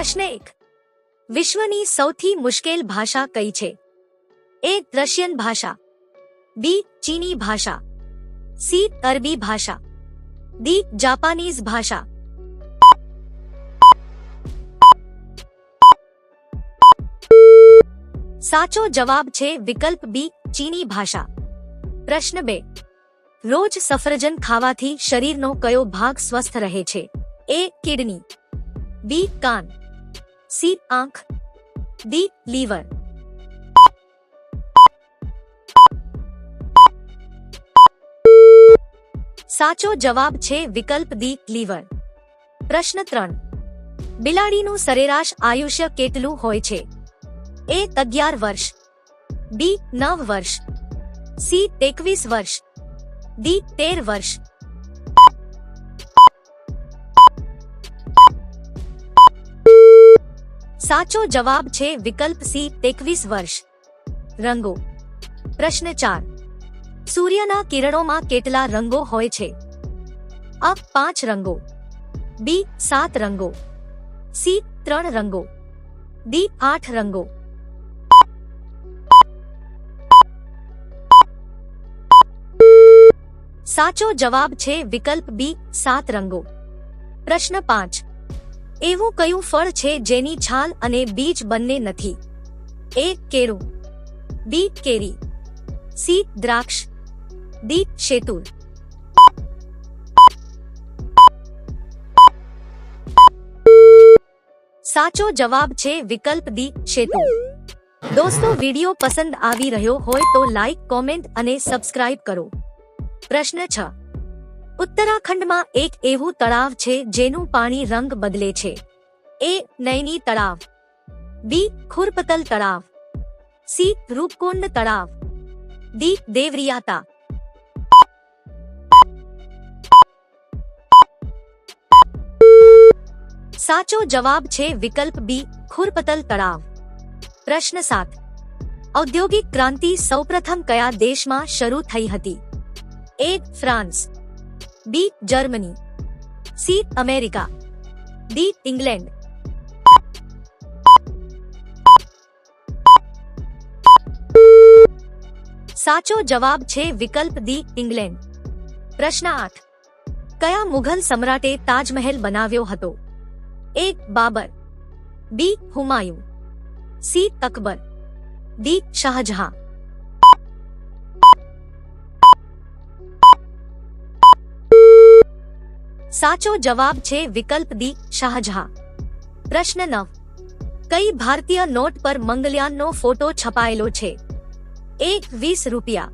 પ્રશ્ન એક. વિશ્વની સૌથી મુશ્કેલ ભાષા કઈ છે? એ રશિયન ભાષા. બી, ચીની ભાષા. સી, અરબી ભાષા. ડી, જાપાનીઝ ભાષા. સાચો જવાબ છે વિકલ્પ બી, ચીની ભાષા. પ્રશ્ન બે. રોજ સફરજન ખાવાથી શરીરનો કયો ભાગ સ્વસ્થ રહે છે? એ, કિડની. બી, કાન. સી આંખ ડી લીવર સાચો જવાબ છે વિકલ્પ ડી લીવર પ્રશ્ન ત્રણ. બિલાડીનું સરેરાશ આયુષ્ય કેટલું હોય છે? એ અગિયાર વર્ષ. બી નવ વર્ષ. સી એકવીસ વર્ષ. ડી તેર વર્ષ. સાચો જવાબ છે વિકલ્પ સી, એકવીસ વર્ષ. રંગો. પ્રશ્ન ચાર. સૂર્યના કિરણોમાં કેટલા રંગો હોય છે? અ, પાંચ રંગો. બી, સાત રંગો. સી, ત્રણ રંગો. ડી, આઠ રંગો. સાચો જવાબ છે વિકલ્પ બી, સાત રંગો. પ્રશ્ન પાંચ. એવું કયું ફળ છે જેની છાલ અને બીજ બંને નથી? એ કેળું, બી કેરી, સી દ્રાક્ષ, ડી શેતુર. સાચો જવાબ છે વિકલ્પ ડી શેતુ દોસ્તો, વીડિયો પસંદ આવી રહ્યો હોય તો લાઈક, કોમેન્ટ અને સબસ્ક્રાઇબ કરો. પ્રશ્ન છ. ઉત્તરાખંડમાં એક એવું તળાવ છે જેનું પાણી રંગ બદલે છે. એ નૈની તળાવ. બી ખુરપતલ તળાવ. સી રૂપકુંડ તળાવ. ડી દેવરિયાતા. સાચો જવાબ છે વિકલ્પ બી ખુરપતલ તળાવ. પ્રશ્ન સાત. ઔદ્યોગિક ક્રાંતિ સૌપ્રથમ કયા દેશમાં શરૂ થઈ હતી? A, France. B Germany C America D England સાચો જવાબ છે વિકલ્પ ડી ઇંગ્લેન્ડ પ્રશ્ન આઠ કયા મુઘલ સમ્રાટે તાજમહેલ બનાવ્યો હતો A Babur B Humayun C Akbar D Shah Jahan સાચો જવાબ છે વિકલ્પ ડી શાહજહાં પ્રશ્ન નવ કઈ ભારતીય નોટ પર મંગલયાનનો ફોટો છપાયેલો છે એક વીસ રૂપિયા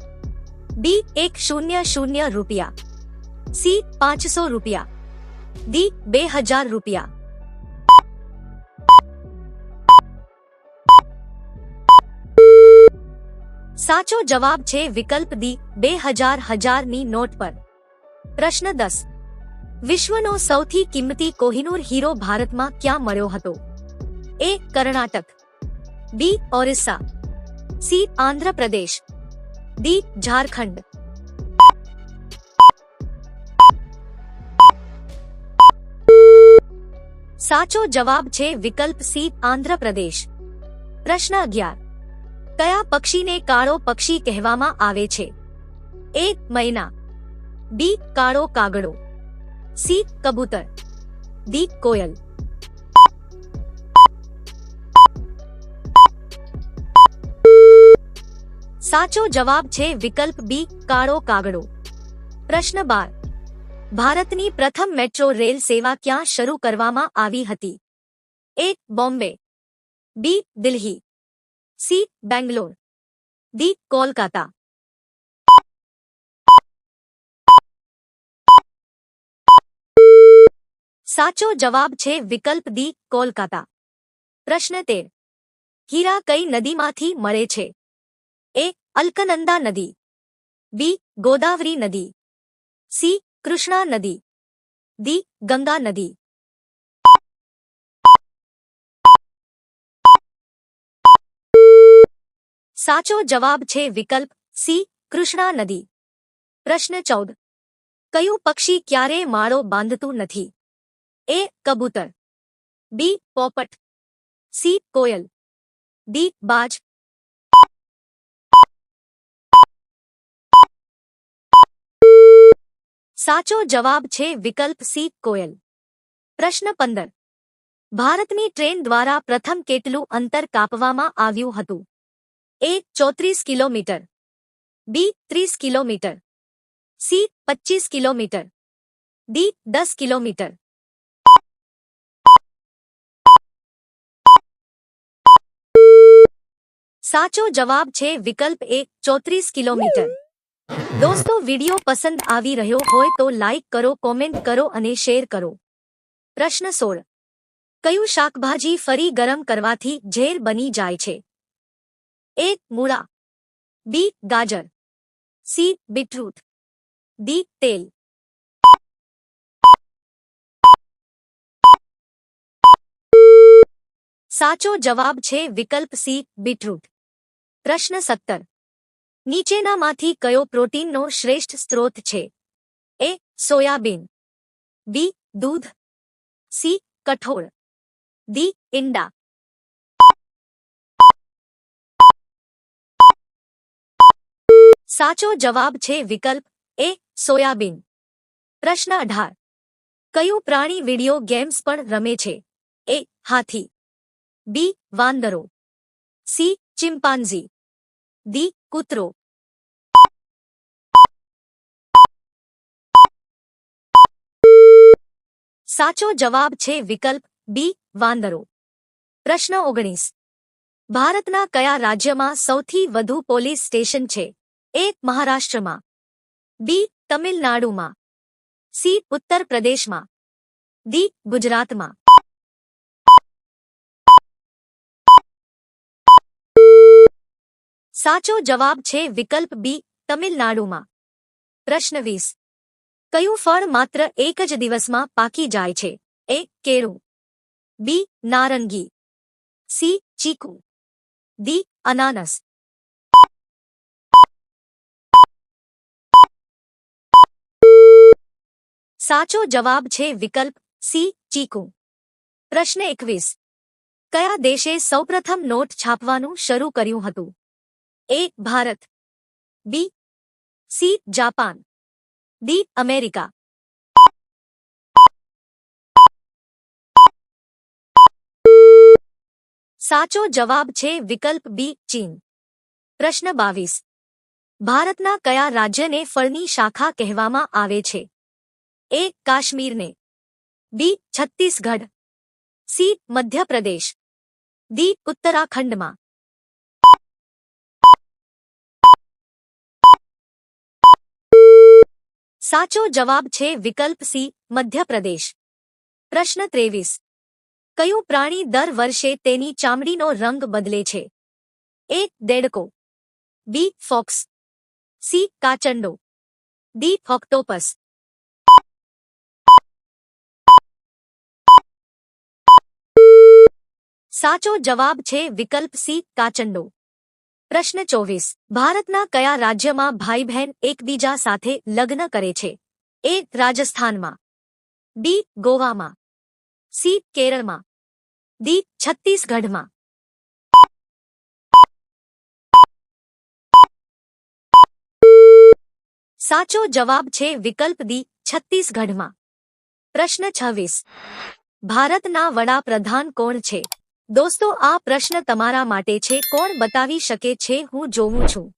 બી એક શૂન્ય શૂન્ય રૂપિયા સી પાંચસો રૂપિયા ડી બે હજાર રૂપિયા સાચો જવાબ છે વિકલ્પ ડી બે હજાર હજારની નોટ પર પ્રશ્ન દસ વિશ્વનો સૌથી કિંમતી કોહિનૂર હીરો ભારતમાં ક્યાં મળ્યો હતો? A, Karnataka. B Orissa. C Andhra Pradesh. D Jharkhand. સાચો જવાબ છે વિકલ્પ સી આંધ્રપ્રદેશ. પ્રશ્ન અગિયાર. કયા પક્ષીને કાળો પક્ષી કહેવામાં આવે છે? એ, મૈના. બી કાળો કાગડો. સી કબૂતર ડી કોયલ સાચો જવાબ છે વિકલ્પ બી, કાળો કાગડો. પ્રશ્ન બાર. ભારતની પ્રથમ મેટ્રો રેલ સેવા ક્યાં શરૂ કરવામાં આવી હતી? A Bombay. B Delhi. C Bangalore. D Kolkata. સાચો જવાબ છે વિકલ્પ દી કોલકાતા. પ્રશ્ન તેર. હીરા કઈ નદીમાંથી મળે છે? એ, અલ્કનંદા નદી. બી, ગોદાવરી નદી. સી, કૃષ્ણા નદી. દી ગંગા નદી. સાચો જવાબ છે વિકલ્પ સી, કૃષ્ણા નદી. પ્રશ્ન ચૌદ. કયું પક્ષી ક્યારે માળો બાંધતું નથી? એ કબૂતર બી પોપટ સી કોયલ ડી બાજ સાચો જવાબ છે વિકલ્પ સી કોયલ પ્રશ્ન પંદર. ભારતની ટ્રેન દ્વારા પ્રથમ કેટલું અંતર કાપવામાં આવ્યું હતું? એ ચોત્રીસ કિલોમીટર. બી ત્રીસ કિલોમીટર. સી પચીસ કિલોમીટર. ડી દસ કિલોમીટર. સાચો જવાબ છે વિકલ્પ એ ચોત્રીસ કિલોમીટર દોસ્તો વિડિયો પસંદ આવી રહ્યો હોય તો લાઈક કરો કોમેન્ટ કરો અને શેર કરો પ્રશ્ન સોળ કયું શાકભાજી ફરી ગરમ કરવાથી ઝેર બની જાય છે એ મૂળા બી ગાજર સી બીટરૂટ ડી તેલ સાચો જવાબ છે વિકલ્પ સી બીટરૂટ પ્રશ્ન સત્તર. નીચેનામાંથી કયો પ્રોટીનનો શ્રેષ્ઠ સ્ત્રોત છે? એ, સોયાબીન. બી, દૂધ. સી, કઠોળ. ડી, ઈંડા. સાચો જવાબ છે વિકલ્પ એ, સોયાબીન. પ્રશ્ન અઢાર. કયું પ્રાણી વિડિયો ગેમ્સ પણ રમે છે? એ, હાથી. બી, વાંદરો. સી ચિમ્પાન્ઝી ડી કૂતરો. સાચો જવાબ છે વિકલ્પ બી, વાંદરો. પ્રશ્ન ઓગણીસ. ભારતના કયા રાજ્યમાં સૌથી વધુ પોલીસ સ્ટેશન છે? એ, મહારાષ્ટ્રમાં. બી, તમિલનાડુમાં. સી ઉત્તર પ્રદેશમાં ડી, ગુજરાતમાં. સાચો જવાબ છે વિકલ્પ બી, તમિલનાડુમાં. પ્રશ્ન વીસ. કયું ફળ માત્ર એક જ દિવસમાં પાકી જાય છે? એ, કેળું. બી, નારંગી. સી, ચીકુ. ડી, અનાનસ. સાચો જવાબ છે વિકલ્પ સી, ચીકુ. પ્રશ્ન એકવીસ. કયા દેશે સૌપ્રથમ નોટ છાપવાનું શરૂ કર્યું હતું? A Bharat B C Japan D America સાચો જવાબ છે વિકલ્પ બી ચીન. પ્રશ્ન બાવીસ. ભારતના કયા રાજ્યને ફળની શાખા કહેવામાં આવે છે? એ કાશ્મીરને B Chhattisgarh C Madhya Pradesh D ઉત્તરાખંડમાં સાચો જવાબ છે વિકલ્પ સી, મધ્યપ્રદેશ. પ્રશ્ન ત્રેવીસ. કયું પ્રાણી દર વર્ષે તેની ચામડીનો રંગ બદલે છે? એ, દેડકો. B, fox. સી, કાચંડો. ડી ઓક્ટોપસ સાચો જવાબ છે વિકલ્પ સી, કાચંડો. પ્રશ્ન ચોવીસ. ભારતના કયા રાજ્યમાં ભાઈ બહેન એકબીજા સાથે લગ્ન કરે છે? એ રાજસ્થાનમાં. બી, ગોવામાં. સી, કેરળમાં. ડી, છત્તીસગઢમાં. સાચો જવાબ છે વિકલ્પ દી છત્તીસગઢમાં. પ્રશ્ન છવ્વીસ. ભારતના વડાપ્રધાન કોણ છે? દોસ્તો આ પ્રશ્ન તમારા માટે છે. કોણ બતાવી શકે છે? હું જોઉં છું.